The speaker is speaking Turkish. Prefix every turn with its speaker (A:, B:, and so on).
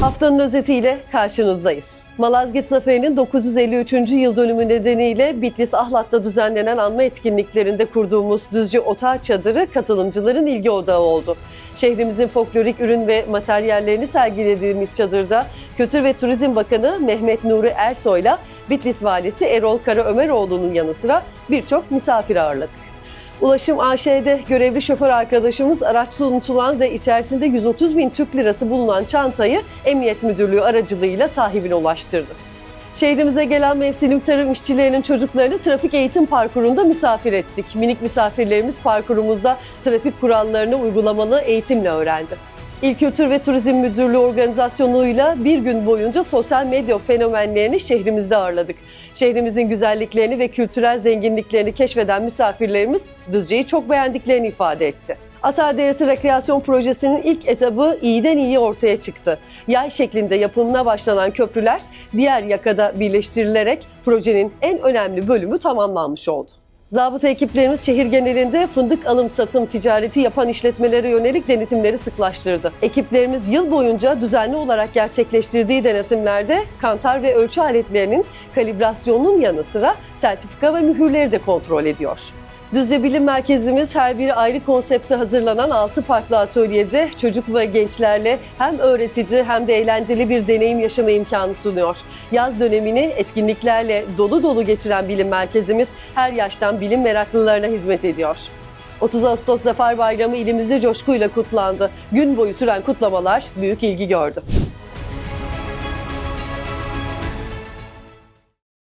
A: Haftanın özetiyle karşınızdayız. Malazgirt Zaferi'nin 953. yıl dönümü nedeniyle Bitlis Ahlat'ta düzenlenen anma etkinliklerinde kurduğumuz Düzce Otağı Çadırı katılımcıların ilgi odağı oldu. Şehrimizin folklorik ürün ve materyallerini sergilediğimiz çadırda Kültür ve Turizm Bakanı Mehmet Nuri Ersoy'la Bitlis Valisi Erol Kara Ömeroğlu'nun yanı sıra birçok misafir ağırladık. Ulaşım AŞ'de görevli şoför arkadaşımız araçta unutulan ve içerisinde 130 bin Türk lirası bulunan çantayı Emniyet Müdürlüğü aracılığıyla sahibine ulaştırdı. Şehrimize gelen mevsim tarım işçilerinin çocuklarını trafik eğitim parkurunda misafir ettik. Minik misafirlerimiz parkurumuzda trafik kurallarını uygulamalı eğitimle öğrendi. İl Kültür ve Turizm Müdürlüğü organizasyonuyla bir gün boyunca sosyal medya fenomenlerini şehrimizde ağırladık. Şehrimizin güzelliklerini ve kültürel zenginliklerini keşfeden misafirlerimiz Düzce'yi çok beğendiklerini ifade etti. Asar Deresi Rekreasyon Projesi'nin ilk etabı iyiden iyi ortaya çıktı. Yay şeklinde yapımına başlanan köprüler diğer yakada birleştirilerek projenin en önemli bölümü tamamlanmış oldu. Zabıta ekiplerimiz şehir genelinde fındık alım satım ticareti yapan işletmelere yönelik denetimleri sıklaştırdı. Ekiplerimiz yıl boyunca düzenli olarak gerçekleştirdiği denetimlerde kantar ve ölçü aletlerinin kalibrasyonunun yanı sıra sertifika ve mühürleri de kontrol ediyor. Düzce Bilim Merkezimiz her biri ayrı konsepte hazırlanan 6 farklı atölyede çocuk ve gençlerle hem öğretici hem de eğlenceli bir deneyim yaşama imkanı sunuyor. Yaz dönemini etkinliklerle dolu dolu geçiren Bilim Merkezimiz her yaştan bilim meraklılarına hizmet ediyor. 30 Ağustos Zafer Bayramı ilimizde coşkuyla kutlandı. Gün boyu süren kutlamalar büyük ilgi gördü.